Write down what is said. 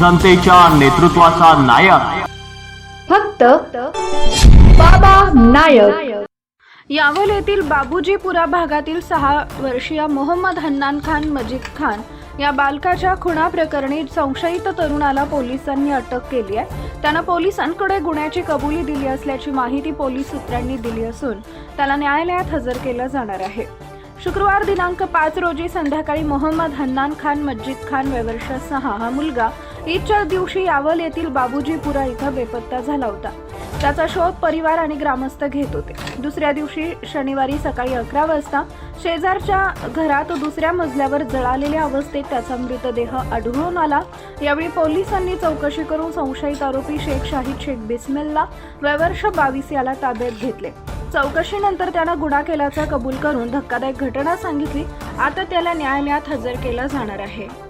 जनतेच्या नेतृत्वाचा नायक. फक्त बाबा नायक. यावल येथील बाबूजीपुरा भागातील सहा वर्षीय मोहम्मद हन्नान खान मजीद खान या बालकाच्या खुणा प्रकरणी संशयित तरुणाला पोलिसांनी अटक केली आहे. त्यानं पोलिसांकडे गुन्ह्याची कबुली दिली असल्याची माहिती पोलीस सूत्रांनी दिली असून त्याला न्यायालयात हजर केलं जाणार आहे. शुक्रवार दिनांक पाच रोजी संध्याकाळी मोहम्मद हन्नान खान मज्जिद खान वयवर्ष सहा हा मुलगा ईदच्या दिवशी यावल येथील बाबूजीपुरा इथं बेपत्ता झाला होता. त्याचा शोध परिवार आणि ग्रामस्थ घेत होते. दुसऱ्या दिवशी शनिवारी सकाळी अकरा वाजता शेजारच्या घरात दुसऱ्या मजल्यावर जळालेल्या अवस्थेत त्याचा मृतदेह आढळून आला. यावेळी पोलिसांनी चौकशी करून संशयित आरोपी शेख शाहिद शेख बिस्मेलला वयवर्ष बावीस याला ताब्यात घेतले. चौकशीनंतर त्यानं गुन्हा केल्याचा कबूल करून धक्कादायक घटना सांगितली. आता त्याला न्यायालयात हजर केलं जाणार आहे.